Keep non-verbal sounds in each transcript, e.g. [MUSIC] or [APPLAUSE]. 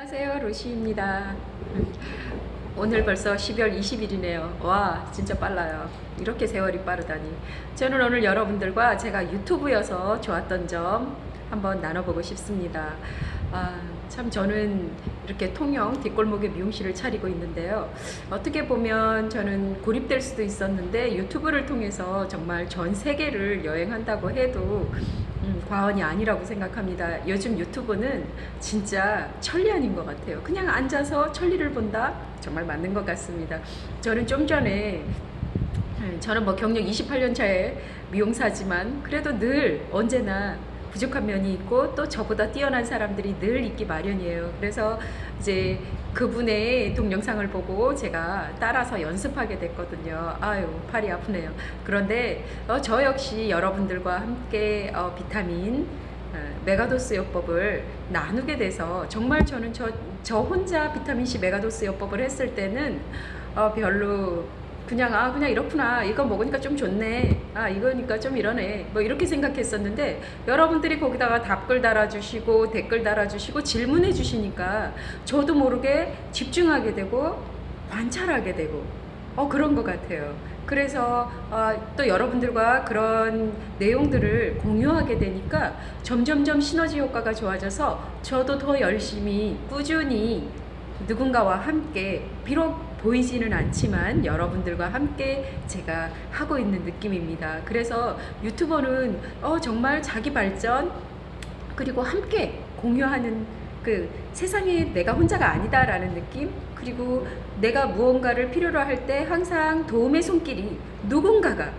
안녕하세요 로시입니다. 오늘 벌써 12월 20일이네요. 와 진짜 빨라요. 이렇게 세월이 빠르다니. 저는 오늘 여러분들과 제가 유튜브여서 좋았던 점 한번 나눠보고 싶습니다 아, 참 저는 이렇게 통영 뒷골목에 미용실을 차리고 있는데요 어떻게 보면 저는 고립될 수도 있었는데 유튜브를 통해서 정말 전 세계를 여행한다고 해도 음, 과언이 아니라고 생각합니다. 요즘 유튜브는 진짜 천리안인 것 같아요. 그냥 앉아서 천리를 본다? 정말 맞는 것 같습니다. 저는 좀 전에 음, 저는 뭐 경력 28년 차의 미용사지만 그래도 늘 언제나 부족한 면이 있고 또 저보다 뛰어난 사람들이 늘 있기 마련이에요. 그래서 이제 그분의 동영상을 보고 제가 따라서 연습하게 됐거든요. 아유, 팔이 아프네요. 그런데 어, 저 역시 여러분들과 함께 어, 비타민 어, 메가도스 요법을 나누게 돼서 정말 저는 저, 저 혼자 비타민C 메가도스 요법을 했을 때는 어, 별로 그냥 아 그냥 이렇구나. 이거 먹으니까 좀 좋네. 아 이거니까 좀 이러네. 뭐 이렇게 생각했었는데 여러분들이 거기다가 답글 달아주시고 댓글 달아주시고 질문해 주시니까 저도 모르게 집중하게 되고 관찰하게 되고 어 그런 것 같아요. 그래서 어, 또 여러분들과 그런 내용들을 공유하게 되니까 점점점 시너지 효과가 좋아져서 저도 더 열심히 꾸준히 누군가와 함께 비록 보이지는 않지만 여러분들과 함께 제가 하고 있는 느낌입니다. 그래서 유튜버는 어, 정말 자기 발전 그리고 함께 공유하는 그 세상에 내가 혼자가 아니다라는 느낌 그리고 내가 무언가를 필요로 할 때 항상 도움의 손길이 누군가가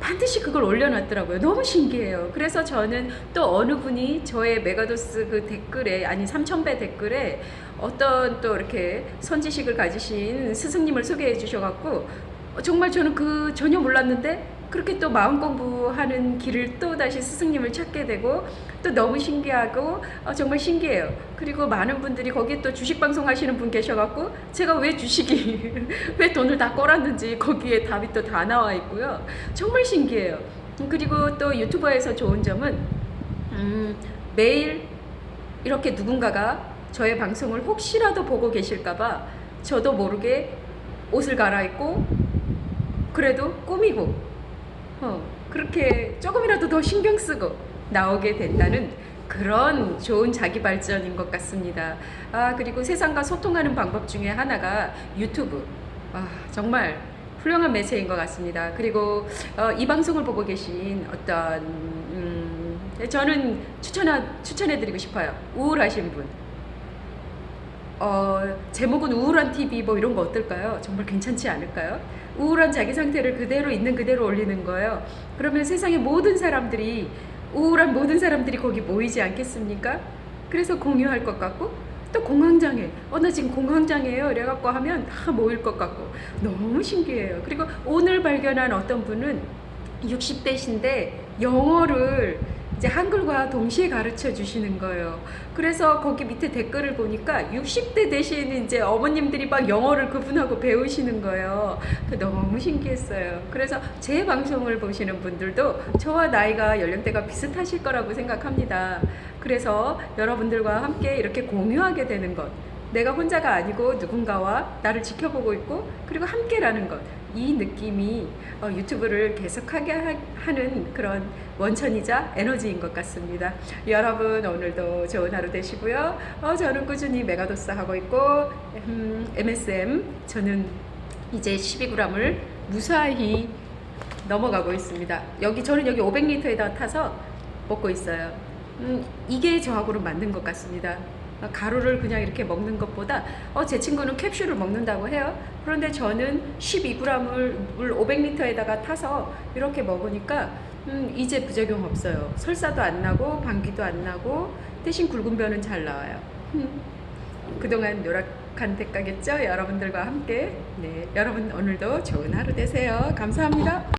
반드시 그걸 올려놨더라고요. 너무 신기해요. 그래서 저는 또 어느 분이 저의 메가도스 그 댓글에 아니 3,000배 댓글에 어떤 또 이렇게 선지식을 가지신 스승님을 소개해 주셔갖고 어, 정말 저는 그 전혀 몰랐는데 그렇게 또 마음 공부하는 길을 또 다시 스승님을 찾게 되고 또 너무 신기하고 어, 정말 신기해요. 그리고 많은 분들이 거기에 또 주식 방송 하시는 분 계셔갖고 제가 왜 주식이 [LAUGHS] 왜 돈을 다 끌었는지 거기에 답이 또 다 나와 있고요. 정말 신기해요. 그리고 또 유튜버에서 좋은 점은 음, 매일 이렇게 누군가가 저의 방송을 혹시라도 보고 계실까봐 저도 모르게 옷을 갈아입고 그래도 꾸미고 어, 그렇게 조금이라도 더 신경 쓰고 나오게 된다는 그런 좋은 자기 발전인 것 같습니다. 아, 그리고 세상과 소통하는 방법 중에 하나가 유튜브. 아, 정말 훌륭한 매체인 것 같습니다. 그리고 어, 이 방송을 보고 계신 어떤 음, 저는 추천하, 추천해드리고 싶어요. 우울하신 분. 어, 제목은 우울한 TV 뭐 이런 거 어떨까요? 정말 괜찮지 않을까요? 우울한 자기 상태를 그대로 있는 그대로 올리는 거예요. 그러면 세상의 모든 사람들이 우울한 모든 사람들이 거기 모이지 않겠습니까? 그래서 공유할 것 같고 또 공황장애 어 나 지금 공황장애예요 이래갖고 하면 다 모일 것 같고 너무 신기해요 그리고 오늘 발견한 어떤 분은 60대신데 영어를 이제 한글과 동시에 가르쳐 주시는 거예요. 그래서 거기 밑에 댓글을 보니까 60대 대신 이제 어머님들이 막 영어를 그분하고 배우시는 거예요. 그 너무 신기했어요. 그래서 제 방송을 보시는 분들도 저와 나이가 연령대가 비슷하실 거라고 생각합니다. 그래서 여러분들과 함께 이렇게 공유하게 되는 것. 내가 혼자가 아니고 누군가와 나를 지켜보고 있고 그리고 함께라는 것. 이 느낌이 어, 유튜브를 계속하게 하, 하는 그런 원천이자 에너지인 것 같습니다. 여러분 오늘도 좋은 하루 되시고요. 어, 저는 꾸준히 메가도스 하고 있고 음, MSM 저는 이제 12g을 무사히 넘어가고 있습니다. 여기 저는 여기 500리터에다 타서 먹고 있어요. 음, 이게 저하고는 맞는 것 같습니다. 가루를 그냥 이렇게 먹는 것보다 어, 제 친구는 캡슐을 먹는다고 해요. 그런데 저는 12g을 물 500리터에다가 타서 이렇게 먹으니까 음, 이제 부작용 없어요. 설사도 안 나고 방귀도 안 나고 대신 굵은 변은 잘 나와요. 그동안 노력한 대가겠죠? 여러분들과 함께. 네, 여러분 오늘도 좋은 하루 되세요. 감사합니다.